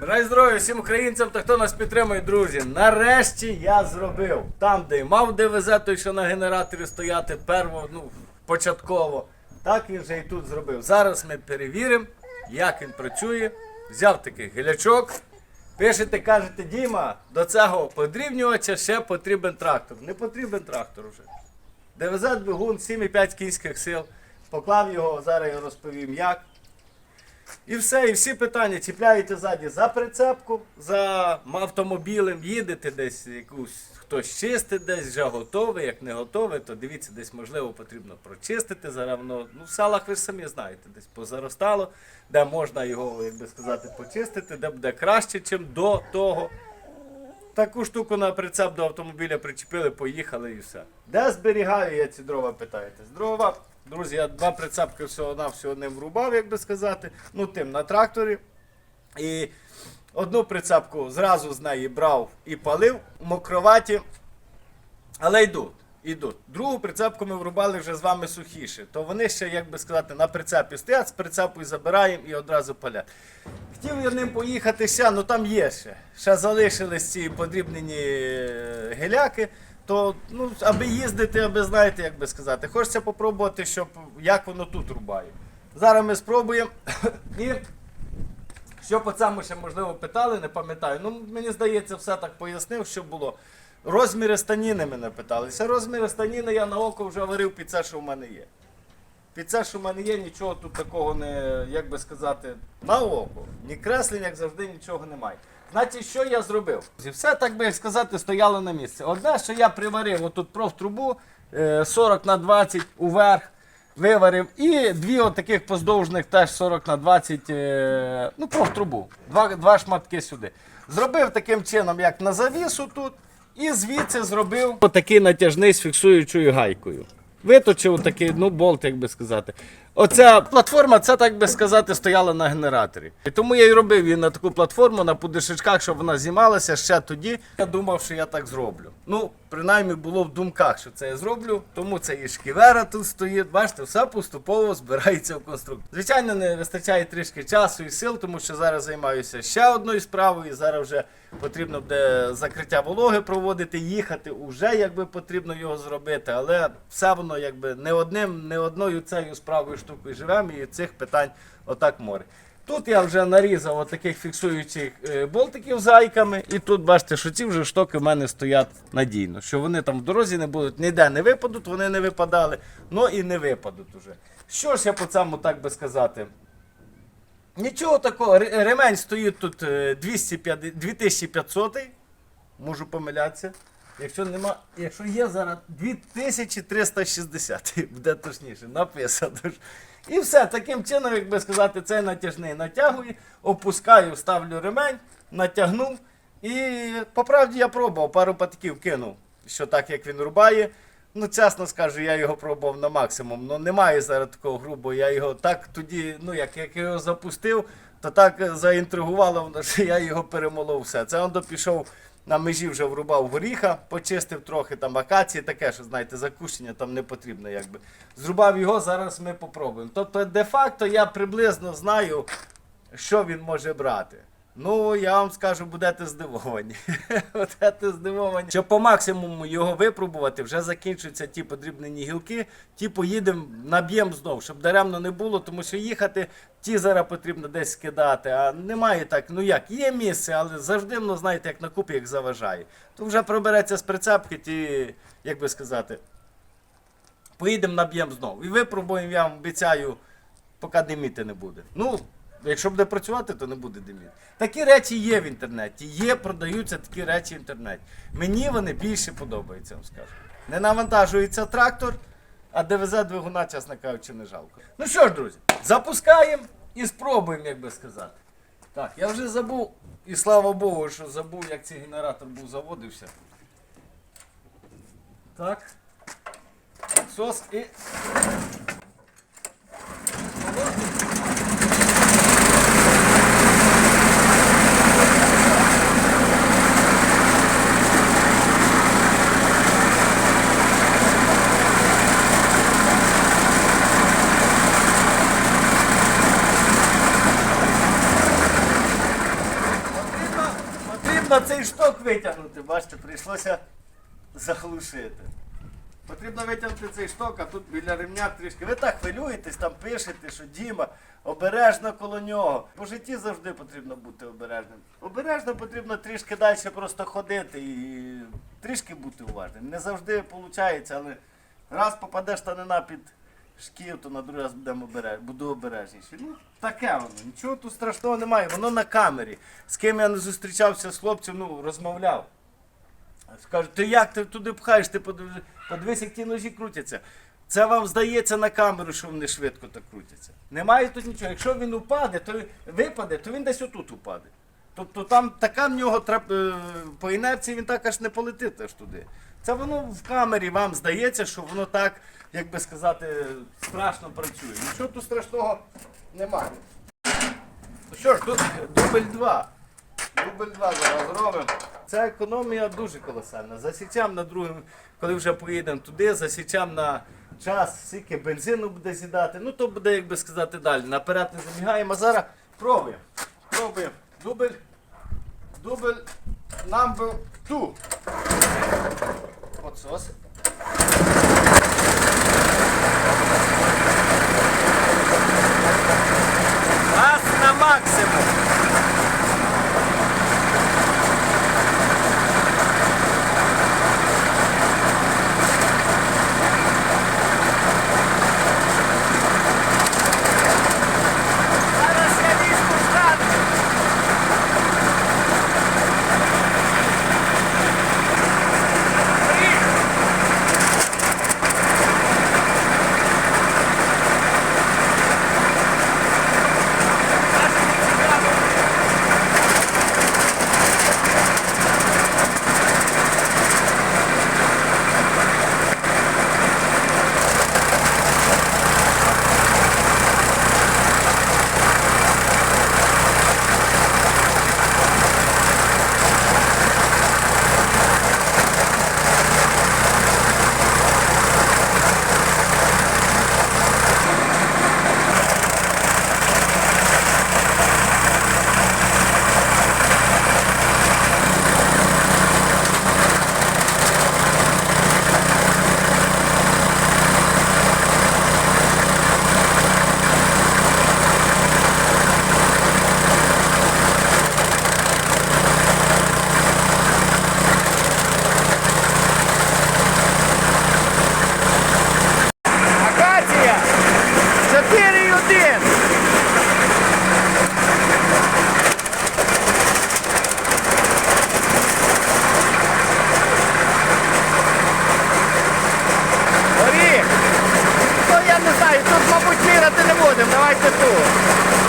Бажаю здоров'я всім українцям та хто нас підтримує, друзі. Нарешті я зробив. Там, де мав ДВЗ, той, що на генераторі стояти перво, ну, початково. Так він же і тут зробив. Зараз ми перевіримо, як він працює. Взяв такий гілячок. Пишете, кажете, Діма, до цього подрівнювача ще потрібен трактор. Не потрібен трактор вже. ДВЗ двигун 7,5 кінських сил. Поклав його, зараз я розповім як. І все, і всі питання чіпляєте ззаді за прицепку, за автомобілем, їдете десь якусь, хтось чистить десь, вже готовий, як не готовий, то дивіться, десь можливо потрібно прочистити. Зараз воно, ну в селах ви ж самі знаєте, десь позаростало, де можна його, як би сказати, почистити, де буде краще, ніж до того. Таку штуку на прицеп до автомобіля причепили, поїхали і все. Де зберігаю я ці дрова, питаєте? Дрова, друзі, я два прицепки всього на всього не врубав, як би сказати. Ну, тим на тракторі. І одну прицепку зразу з неї брав і палив мокроваті. Але йдуть, йдуть. Другу прицепку ми врубали вже з вами сухіше. То вони ще, як би сказати, на прицепі стоять, з прицепу і забираємо і одразу палять. Хотів я ним поїхати ще, ну там є ще. Ще залишились ці подрібнені е, геляки. То, ну, аби їздити, аби знаєте, як би сказати. Хочеться попробувати, щоб як воно тут рубає. Зараз ми спробуємо. І що по цьому ще можливо питали, не пам'ятаю. Ну, мені здається, все так пояснив, що було. Розміри станіни мене питалися. Розміри станіни я на око вже варив під це, що в мене є. Під це, що в мене є, нічого тут такого не, як би сказати, на око. Ні креслень, як завжди, нічого немає. Значить, що я зробив? Все, так би сказати, стояло на місці. Одне, що я приварив отут профтрубу е, 40 на 20 уверх, виварив, і дві отаких поздовжних теж 40 на 20, е, ну, профтрубу. Два, два шматки сюди. Зробив таким чином, як на завісу тут, і звідси зробив отакий натяжний з фіксуючою гайкою. Виточив такий, ну, болт, як би сказати. Оця платформа, це так би сказати, стояла на генераторі. І тому я і робив її на таку платформу, на подишечках, щоб вона знімалася ще тоді. Я думав, що я так зроблю. Ну, принаймні було в думках, що це я зроблю, тому це і шківера тут стоїть. Бачите, все поступово збирається в конструкцію. Звичайно, не вистачає трішки часу і сил, тому що зараз займаюся ще одною справою. і Зараз вже потрібно буде закриття вологи проводити, їхати. Уже якби потрібно його зробити, але все воно якби не одним, не одною цією справою штукою живемо, і цих питань отак море. Тут я вже нарізав отаких фіксуючих е, болтиків з гайками, і тут бачите, що ці вже штоки в мене стоять надійно, що вони там в дорозі не будуть, ніде не випадуть, вони не випадали, ну і не випадуть уже. Що ж я по цьому так би сказати? Нічого такого, ремень стоїть тут е, 250 2500, можу помилятися. Якщо нема, якщо є зараз 2360, буде точніше, написано. І все, таким чином, як би сказати, цей натяжний натягую, опускаю, ставлю ремень, натягнув. І по правді я пробував, пару патків кинув, що так як він рубає. Ну, чесно скажу, я його пробував на максимум. Ну немає зараз такого грубого. Я його так тоді, ну як, як його запустив, то так заінтригувало, що я його перемолов все. Це он пішов на межі вже врубав горіха, почистив трохи там акації, таке, що знаєте, закущення там не потрібно, якби. Зрубав його, зараз ми попробуємо. Тобто, де-факто я приблизно знаю, що він може брати. Ну, я вам скажу, будете здивовані. будете здивовані. Щоб по максимуму його випробувати, вже закінчуються ті подрібнені гілки, ті поїдемо, наб'ємо знов, щоб даремно не було, тому що їхати, ті зараз потрібно десь скидати. А немає так, ну як, є місце, але завжди, воно, знаєте, як на купі, як заважає. То вже пробереться з прицепки, ті, як би сказати, поїдемо, наб'ємо знову. І випробуємо, я вам обіцяю, поки диміти не буде. Ну, якщо буде працювати, то не буде диміти. Такі речі є в інтернеті. Є, продаються такі речі в інтернеті. Мені вони більше подобаються, вам скажу. Не навантажується трактор, а ДВЗ двигуна, чесно кажучи, не жалко. Ну що ж, друзі, запускаємо і спробуємо, як би сказати. Так, я вже забув, і слава Богу, що забув, як цей генератор був заводився. Так. Сос і. Цей шток витягнути, бачите, прийшлося заглушити. Потрібно витягнути цей шток, а тут біля ремня трішки. Ви так хвилюєтесь, там пишете, що Діма обережно коло нього. По житті завжди потрібно бути обережним. Обережно потрібно трішки далі просто ходити і трішки бути уважним. Не завжди виходить, але раз попадеш штанина під шків, то на другий раз будемо обереж... буду обережніший. Ну, таке воно. Нічого тут страшного немає. Воно на камері. З ким я не зустрічався з хлопцем, ну, розмовляв. Скажуть, ти як ти туди пхаєш, ти подивись, подивись, як ті ножі крутяться. Це вам здається на камеру, що вони швидко так крутяться. Немає тут нічого. Якщо він упаде, то випаде, то він десь отут упаде. Тобто там така в нього трап... е, по інерції він так аж не полетить аж туди. Це воно в камері вам здається, що воно так, як би сказати, страшно працює. Нічого тут страшного немає. Ну що ж, тут дубль 2. Дубль 2 зараз робимо. Ця економія дуже колосальна. Засічам на другому, коли вже поїдемо туди, засічам на час, скільки бензину буде з'їдати. Ну то буде, як би сказати, далі. Наперед не забігаємо. А зараз пробуємо. Пробуємо. Дубль. Дубль number two. Отсос. Газ на максимум. Зараз я візьму штат. Акація 4,1. Горіх! Ну я не знаю, тут, мабуть, міряти не будемо, давайте тут.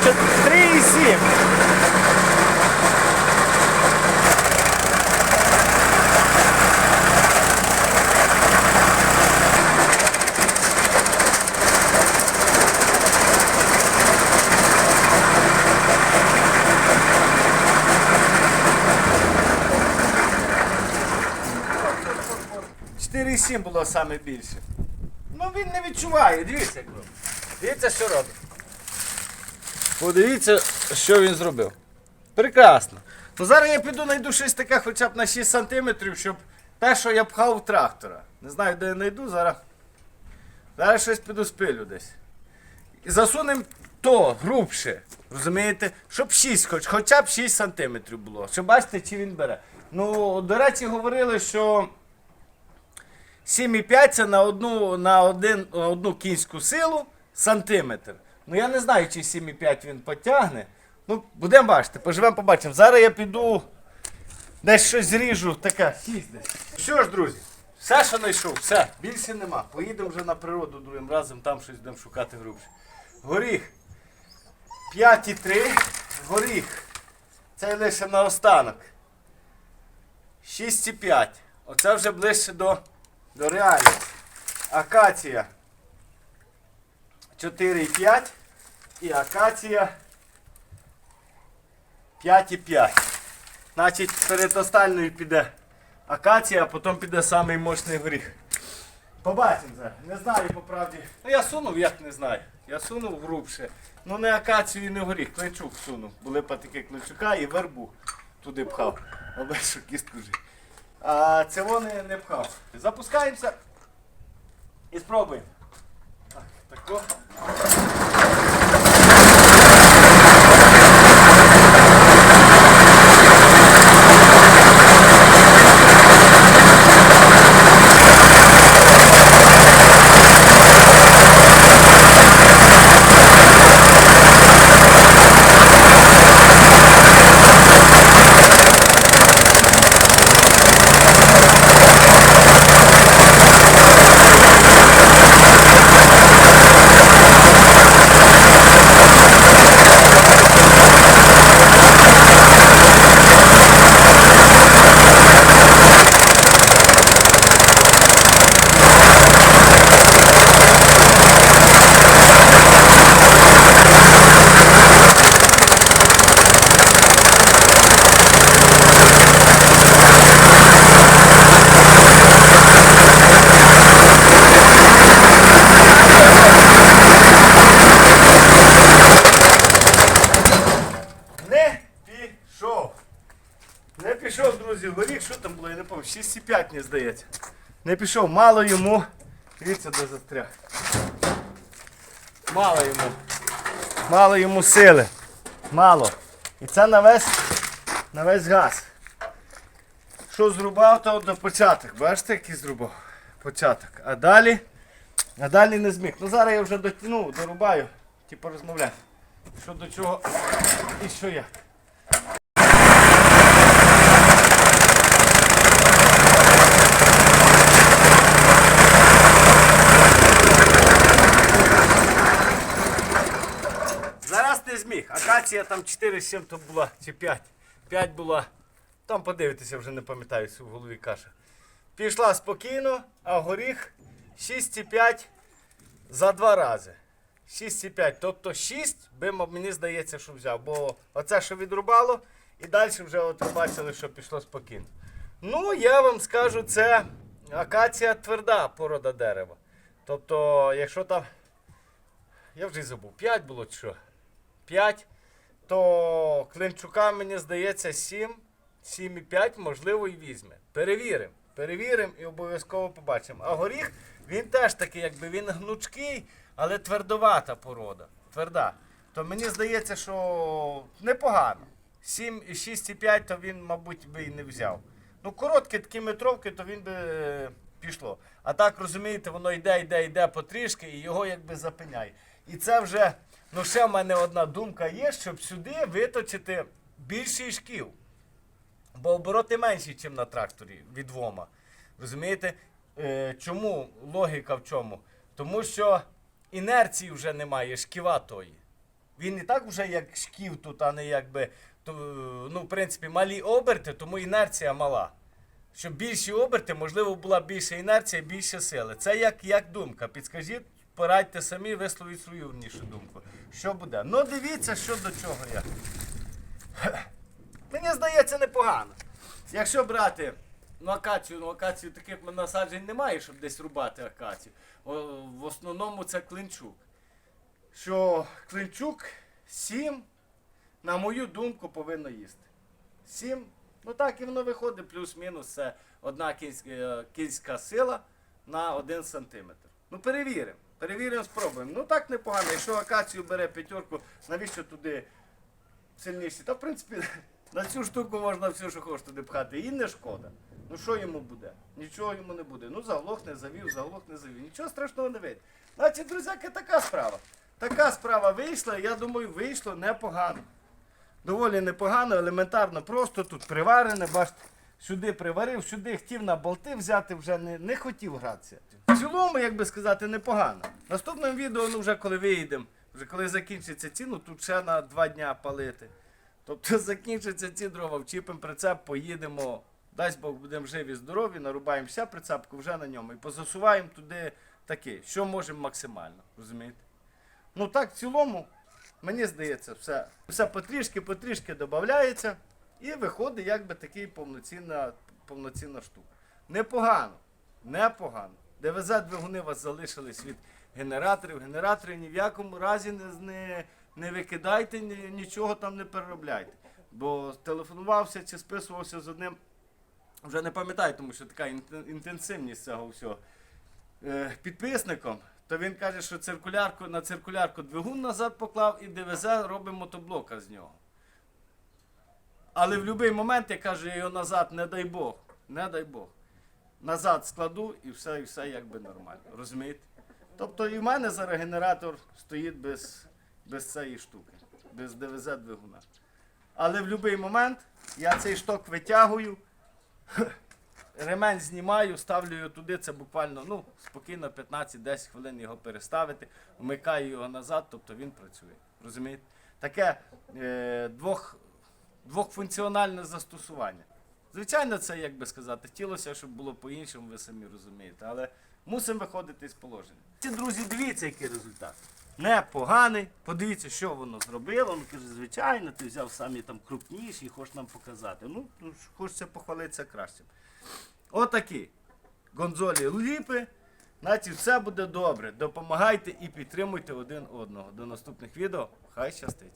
3,7. Чотири сім було найбільше, більше. Ну він не відчуває, дивіться, як робить. Дивіться, що робить. Подивіться, що він зробив. Прекрасно. Ну зараз я піду знайду щось таке хоча б на 6 сантиметрів, щоб те, що я пхав в трактора. Не знаю, де я знайду зараз. Зараз щось піду спилю десь. і засунемо то грубше. Розумієте? Щоб 6, хоч, хоча б 6 сантиметрів було. Щоб бачите, чи він бере. Ну, до речі, говорили, що 7,5 це на одну, на, один, одну кінську силу сантиметр. Ну я не знаю, чи 7,5 він потягне. Ну, будемо бачити, поживемо, побачимо. Зараз я піду десь щось зріжу, таке, сість. Що ж, друзі, все, що знайшов, все, більше нема. Поїдемо вже на природу другим разом, там щось будемо шукати грубше. Горіх 5,3, горіх. Це лише на останок. 6,5. Оце вже ближче до, до реальності. Акація 4,5 і акація 5,5. Значить, перед остальною піде акація, а потім піде самий мощний горіх. Побачимо зараз. Не знаю по правді. Ну я сунув, як не знаю. Я сунув грубше. Ну не акацію і не горіх, кличук сунув. Були патики кличука і вербу туди пхав. Аби що кістку жив. А цього не, не пхав. Запускаємося і спробуємо. Так, тако. Не пішов. Не пішов, друзі, горіх, що там було, я не пам'ятаю, 6,5 мені здається. Не пішов, мало йому. Дивіться, де застряг. Мало йому. Мало йому сили. Мало. І це на весь, на весь газ. Що зрубав, то до початок. Бачите, який зрубав? Початок. А далі. А далі не зміг. Ну зараз я вже дотягну, дорубаю, типу розмовляти. Що до чого і що як. Зараз не зміг. Акація там 4 з чим то була, чи 5. 5 була. Там подивитися, вже не пам'ятаю, в голові каша. Пішла спокійно, а горіх 6,5 за два рази. 6,5. Тобто 6 би мені здається, що взяв. Бо оце, що відрубало, і далі вже от ви бачили, що пішло спокійно. Ну, я вам скажу, це акація тверда порода дерева. Тобто, якщо там. Я вже забув, 5 було чи що? 5, то Клинчука, мені здається, 7, 7,5, можливо, і візьме. Перевіримо. Перевіримо і обов'язково побачимо. А горіх, він теж такий, якби він гнучкий, але твердовата порода. Тверда. То мені здається, що непогано. 7 і 6,5, то він, мабуть, би і не взяв. Ну, короткі такі метровки, то він би е, пішло. А так, розумієте, воно йде, йде, йде потрішки і його якби запиняє. І це вже, ну ще в мене одна думка є, щоб сюди виточити більший шків. Бо обороти менші, ніж на тракторі від ВОМа. Розумієте? Е, чому? Логіка в чому? Тому що інерції вже немає, шківа тої. Він і так вже як шків тут, а не якби. То, ну, в принципі, малі оберти, тому інерція мала. Щоб більші оберти, можливо, була більша інерція, більше сили. Це як, як думка. Підскажіть, порадьте самі, висловіть свою вернішу думку. Що буде? Ну, дивіться, що до чого я. Мені здається, непогано. Якщо брати ну, акацію, ну акацію таких насаджень немає, щоб десь рубати акацію. О, в основному це клинчук. Що клинчук 7, на мою думку, повинно їсти. 7. Ну так і воно виходить, плюс-мінус це одна кінська, е, кінська сила на 1 см. Ну перевіримо. Перевіримо, спробуємо. Ну так непогано. Якщо акацію бере п'ятерку, навіщо туди сильніші? Та в принципі на цю штуку можна все, що хочеш туди пхати. І не шкода. Ну що йому буде? Нічого йому не буде. Ну заглох не завів, заглох не завів. Нічого страшного не вийде. Значить, друзяки, така справа. Така справа вийшла, я думаю, вийшло непогано. Доволі непогано, елементарно, просто тут приварене, бачите, сюди приварив, сюди хотів на болти взяти, вже не, не хотів гратися. В цілому, як би сказати, непогано. В наступному відео, ну вже коли виїдемо, вже коли закінчиться ціну, тут ще на два дня палити. Тобто закінчаться ці дрова, вчіпимо прицеп, поїдемо. Дасть Бог, будемо живі, здорові, нарубаємо вся прицепку вже на ньому і позасуваємо туди таке, що можемо максимально. Розумієте? Ну так, в цілому, мені здається, все, все потрішки, потрішки додається і виходить якби такий повноцінна, повноцінна штука. Непогано, непогано. ДВЗ двигуни у вас залишились від генераторів. Генератори ні в якому разі не, не, не викидайте, ні, нічого там не переробляйте. Бо телефонувався чи списувався з одним, вже не пам'ятаю, тому що така інтенсивність цього всього е, підписником, то він каже, що циркулярку, на циркулярку двигун назад поклав і ДВЗ робить мотоблока з нього. Але в будь-який момент я кажу, його назад, не дай Бог, не дай Бог. Назад складу і все, і все якби нормально. Розумієте? Тобто і в мене зараз генератор стоїть без, без цієї штуки, без ДВЗ двигуна. Але в будь-який момент я цей шток витягую, ремень знімаю, ставлю його туди, це буквально ну, спокійно 15-10 хвилин його переставити, вмикаю його назад, тобто він працює. Розумієте? Таке е, двох, двохфункціональне застосування. Звичайно, це, як би сказати, хотілося, щоб було по-іншому, ви самі розумієте, але мусимо виходити з положення. Ці друзі, дивіться, який результат. Непоганий. Подивіться, що воно зробило. Ну, каже, звичайно, ти взяв самі там крупніші і хочеш нам показати. Ну, ну, хочеться похвалитися кращим. Отакі. Гонзолі ліпи. Значить, все буде добре. Допомагайте і підтримуйте один одного. До наступних відео. Хай щастить!